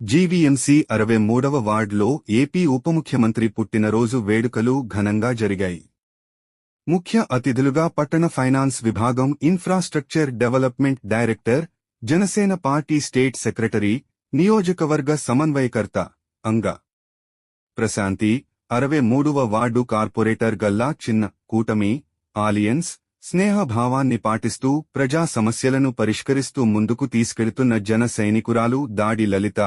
GVMC అరవై మూడవ వార్డులో ఏపీ ఉప ముఖ్యమంత్రి పుట్టినరోజు వేడుకలు ఘనంగా జరిగాయి. ముఖ్య అతిథులుగా పట్టణ ఫైనాన్స్ విభాగం infrastructure development director Janasena party state secretary నియోజకవర్గ సమన్వయకర్త అంగ. ప్రశాంతి అరవై మూడవ వార్డు కార్పొరేటర్ గల్లా చిన్న కూటమి ఆలియన్స్ స్నేహభావాన్ని పాటిస్తూ ప్రజా సమస్యలను పరిష్కరిస్తూ ముందుకు తీసుకెళ్తున్న జన సైనికురాలు దాడి లలిత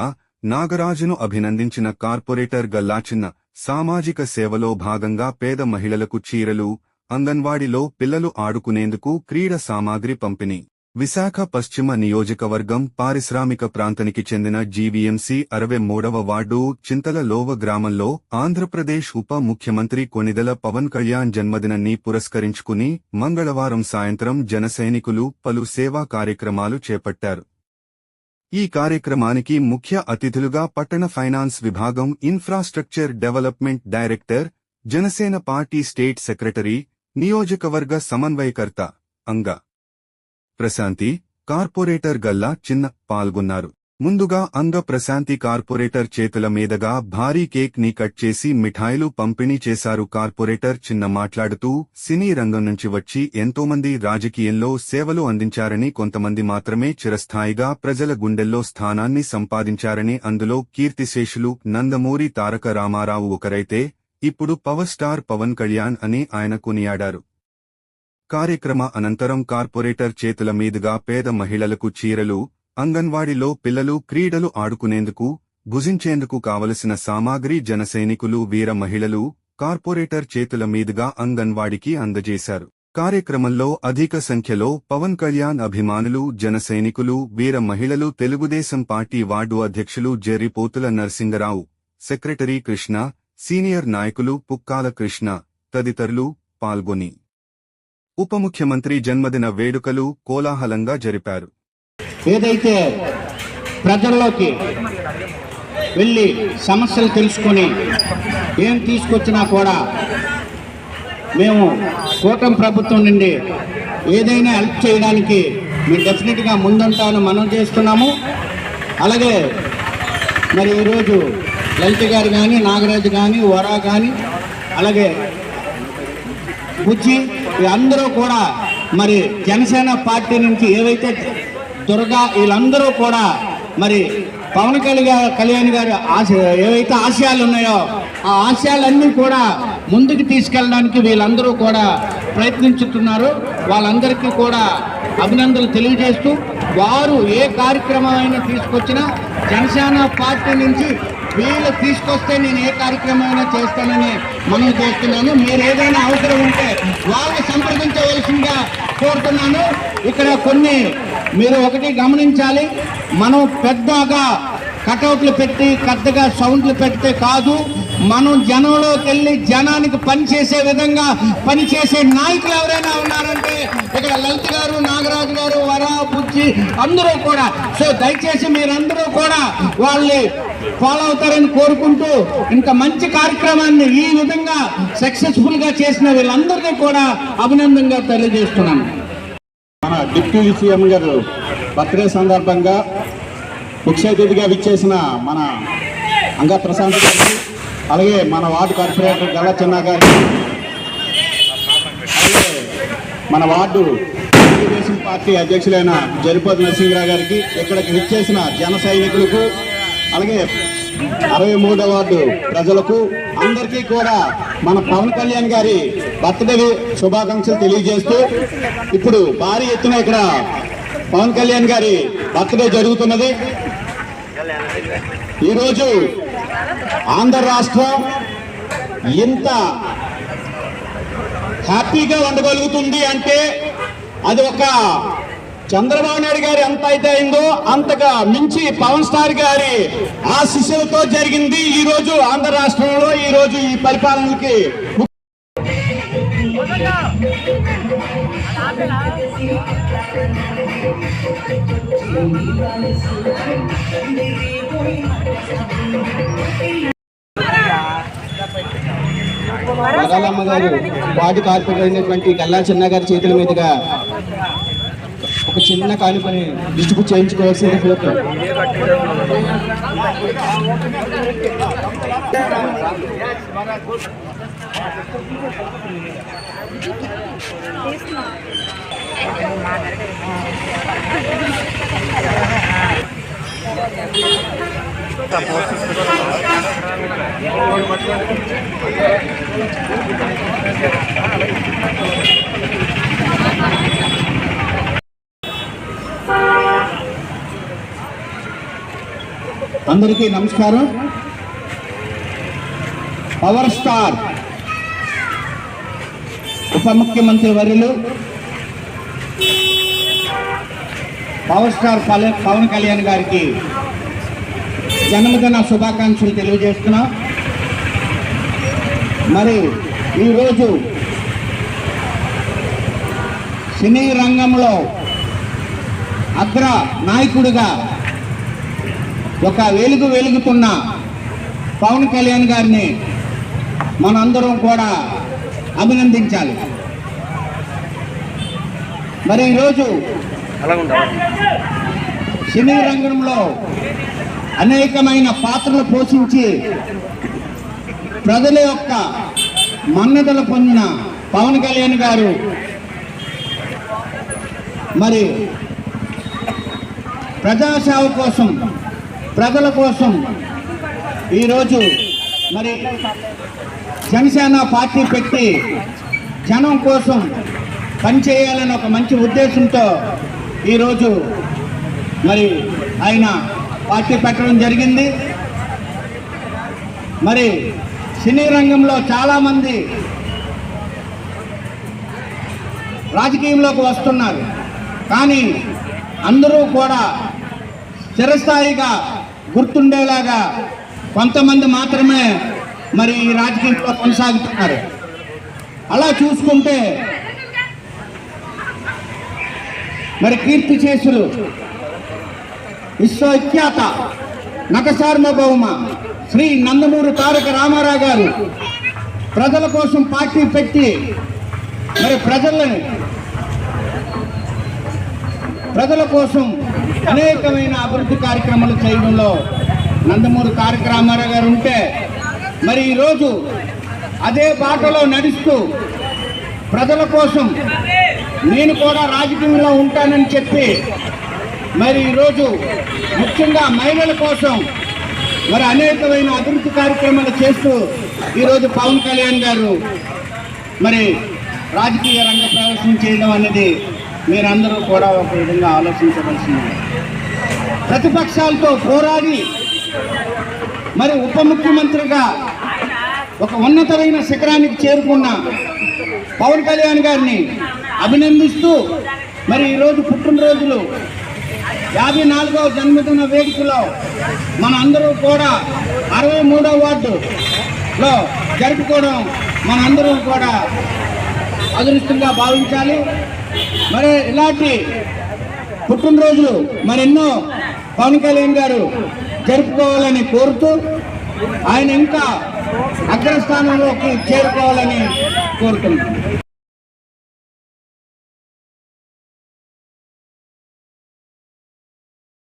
నాగరాజును అభినందించిన కార్పొరేటర్ గల్లాచిన్న సామాజిక సేవలో భాగంగా పేద మహిళలకు చీరలు అంగన్వాడీలో పిల్లలు ఆడుకునేందుకు క్రీడ సామాగ్రి పంపిణీ. విశాఖ పశ్చిమ నియోజకవర్గం పారిశ్రామిక ప్రాంతానికి చెందిన జీవీఎంసీ అరవై మూడవ వార్డు చింతల లోవ గ్రామంలో ఆంధ్రప్రదేశ్ ఉప ముఖ్యమంత్రి కొణిదెల పవన్ కళ్యాణ్ జన్మదినాన్ని పురస్కరించుకుని మంగళవారం సాయంత్రం జనసైనికులు పలు సేవా కార్యక్రమాలు చేపట్టారు. ఈ కార్యక్రమానికి ముఖ్య అతిథులుగా పట్టణ ఫైనాన్స్ విభాగం infrastructure development director Janasena party state secretary నియోజకవర్గ సమన్వయకర్త అంగ. ప్రశాంతి కార్పొరేటర్ గల్లా చిన్న పాల్గొన్నారు. ముందుగా అంగ ప్రశాంతి కార్పొరేటర్ చేతుల మీదుగా భారీ కేక్ని కట్ చేసి మిఠాయిలు పంపిణీ చేశారు. కార్పొరేటర్ చిన్న మాట్లాడుతూ సినీ రంగం నుంచి వచ్చి ఎంతోమంది రాజకీయంలో సేవలు అందించారని కొంతమంది మాత్రమే చిరస్థాయిగా ప్రజల గుండెల్లో స్థానాన్ని సంపాదించారని అందులో కీర్తిశేషులు నందమూరి తారక రామారావు ఒకరైతే ఇప్పుడు పవర్ స్టార్ పవన్ కళ్యాణ్ అని ఆయన కొనియాడారు. కార్యక్రమ అనంతరం కార్పొరేటర్ చేతుల మీదుగా పేద మహిళలకు చీరలు అంగన్వాడిలో పిల్లలు క్రీడలు ఆడుకునేందుకు భుజించేందుకు కావలసిన సామాగ్రి జనసైనికులు వీర మహిళలు కార్పొరేటర్ చేతుల మీదుగా అంగన్వాడికి అందజేశారు. కార్యక్రమంలో అధిక సంఖ్యలో పవన్ కళ్యాణ్ అభిమానులు జనసైనికులు వీర మహిళలు తెలుగుదేశం పార్టీ వార్డు అధ్యక్షులు జెర్రిపోతుల నరసింగరావు సెక్రటరీ కృష్ణ సీనియర్ నాయకులు పుక్కాల కృష్ణ తదితరులు పాల్గొని ఉప ముఖ్యమంత్రి జన్మదిన వేడుకలు కోలాహలంగా జరిపారు. ఏదైతే ప్రజల్లోకి వెళ్ళి సమస్యలు తెలుసుకొని ఏం తీసుకొచ్చినా కూడా మేము కూటమి ప్రభుత్వం నుండి ఏదైనా హెల్ప్ చేయడానికి మేము డెఫినెట్గా ముందుంటామని మనం చేస్తున్నాము. అలాగే మరి ఈరోజు లలిత గారు కానీ నాగరాజు కానీ వరా కానీ అలాగే బుజ్జి వీళ్ళందరూ కూడా మరి జనసేన పార్టీ నుంచి ఏవైతే దుర్గా వీళ్ళందరూ కూడా మరి పవన్ కళ్యాణ్ కళ్యాణ్ గారి ఆశ ఏవైతే ఆశయాలు ఉన్నాయో ఆ ఆశయాలన్నీ కూడా ముందుకు తీసుకెళ్ళడానికి వీళ్ళందరూ కూడా ప్రయత్నించుతున్నారు. వాళ్ళందరికీ కూడా అభినందనలు తెలియజేస్తూ వారు ఏ కార్యక్రమం అయినా తీసుకొచ్చినా జనసేన పార్టీ నుంచి వీళ్ళు తీసుకొస్తే నేను ఏ కార్యక్రమం అయినా చేస్తానని మనం చేస్తున్నాను. మీరు ఏదైనా అవసరం ఉంటే వాళ్ళు సంప్రదించవలసిందిగా కోరుతున్నాను. ఇక్కడ కొన్ని మీరు ఒకటి గమనించాలి. మనం పెద్దగా కటౌట్లు పెట్టి పెద్దగా సౌండ్లు పెడితే కాదు. మనం జనంలోకి వెళ్ళి జనానికి పనిచేసే విధంగా పనిచేసే నాయకులు ఎవరైనా ఉన్నారంటే ఇక్కడ లలిత్ గారు నాగరాజు గారు వరా బుజ్జి అందరూ కూడా. సో దయచేసి మీరందరూ కూడా వాళ్ళని ఫాలో అవుతారని కోరుకుంటూ ఇంకా మంచి కార్యక్రమాన్ని ఈ విధంగా సక్సెస్ఫుల్గా చేసిన వీళ్ళందరినీ కూడా అభినందనగా తెలియజేస్తున్నాను. మన డిప్యూటీ సీఎం గారు బర్త్డే సందర్భంగా ముఖ్య అతిథిగా విచ్చేసిన మన అంగా ప్రశాంత్ గారికి అలాగే మన వార్డు కార్పొరేటర్ గల్ల చిన్న గారికి అలాగే మన వార్డు తెలుగుదేశం పార్టీ అధ్యక్షులైన జరిపోతి నరసింహరావు గారికి ఇక్కడికి విచ్చేసిన జన సైనికులకు అలాగే అరవై మూడవ వార్డు ప్రజలకు అందరికీ కూడా మన పవన్ కళ్యాణ్ గారి బర్త్డే శుభాకాంక్షలు తెలియజేస్తూ ఇప్పుడు భారీ ఎత్తున ఇక్కడ పవన్ కళ్యాణ్ గారి బర్త్డే జరుగుతున్నది. ఈరోజు ఆంధ్ర రాష్ట్రం ఇంత హ్యాపీగా ఉండగలుగుతుంది అంటే అది ఒక చంద్రబాబు నాయుడు గారు ఎంత అయితే అయిందో అంతగా మించి పవన్ స్టార్ గారి ఆశీస్సులతో జరిగింది ఈ రోజు ఆంధ్ర రాష్ట్రంలో ఈ రోజు ఈ పరిపాలనకి వరాలమ్మ గారు వార్డు కార్పొరేటర్ అయినటువంటి గల్లా చిన్న గారి చేతుల మీదుగా ఒక చిన్న కానుకని డిస్ట్రిబ్యూట్ చేయించుకోవాల్సింది కోరుతాం అందరికీ నమస్కారం. పవర్ స్టార్ ఉప ముఖ్యమంత్రి వర్యులు పవర్ స్టార్ పవన్ కళ్యాణ్ గారికి జన్మదిన శుభాకాంక్షలు తెలియజేస్తున్నాం. మరి ఈరోజు సినీ రంగంలో అగ్ర నాయకుడిగా ఒక వెలుగు వెలుగుతున్న పవన్ కళ్యాణ్ గారిని మనందరం కూడా అభినందించాలి. మరి ఈరోజు సినీ రంగంలో అనేకమైన పాత్రలు పోషించి ప్రజల యొక్క మన్నతలు పొందిన పవన్ కళ్యాణ్ గారు. మరి ప్రజాసేవ కోసం ప్రజల కోసం ఈరోజు మరి జనసేన పార్టీ పెట్టి జనం కోసం పనిచేయాలని ఒక మంచి ఉద్దేశంతో ఈరోజు మరి ఆయన పార్టీ పెట్టడం జరిగింది. మరి సినీ రంగంలో చాలామంది రాజకీయంలోకి వస్తున్నారు. కానీ అందరూ కూడా చిరస్థాయిగా గుర్తుండేలాగా కొంతమంది మాత్రమే మరి ఈ రాజకీయంలో కొనసాగుతున్నారు. అలా చూసుకుంటే మరి కీర్తి చేసులు విశ్వవిఖ్యాత నటసార్వభౌమ శ్రీ నందమూరి తారక రామారావు గారు ప్రజల కోసం పార్టీ పెట్టి మరి ప్రజలని ప్రజల కోసం అనేకమైన అభివృద్ధి కార్యక్రమాలు చేయడంలో నందమూరి తారక రామారావు గారు ఉంటే మరి ఈరోజు అదే బాటలో నడుస్తూ ప్రజల కోసం నేను కూడా రాజకీయంలో ఉంటానని చెప్పి మరి ఈరోజు ముఖ్యంగా మహిళల కోసం మరి అనేకమైన అభివృద్ధి కార్యక్రమాలు చేస్తూ ఈరోజు పవన్ కళ్యాణ్ గారు మరి రాజకీయ రంగ ప్రవేశం చేయడం అనేది మీరందరూ కూడా ఒక విధంగా ఆలోచించవలసింది. ప్రతిపక్షాలతో పోరాడి మరి ఉప ముఖ్యమంత్రిగా ఒక ఉన్నతమైన శిఖరానికి చేరుకున్న పవన్ కళ్యాణ్ గారిని అభినందిస్తూ మరి ఈరోజు పుట్టినరోజులు. యాభై నాలుగవ జన్మదిన వేడుకలో మన అందరూ కూడా అరవై మూడవ వార్డులో జరుపుకోవడం మనందరం కూడా అదృష్టంగా భావించాలి. మరి ఇలాంటి పుట్టినరోజులు మరెన్నో పవన్ కళ్యాణ్ గారు జరుపుకోవాలని కోరుతూ ఆయన ఇంకా అగ్రస్థానంలోకి చేరుకోవాలని కోరుతున్నాను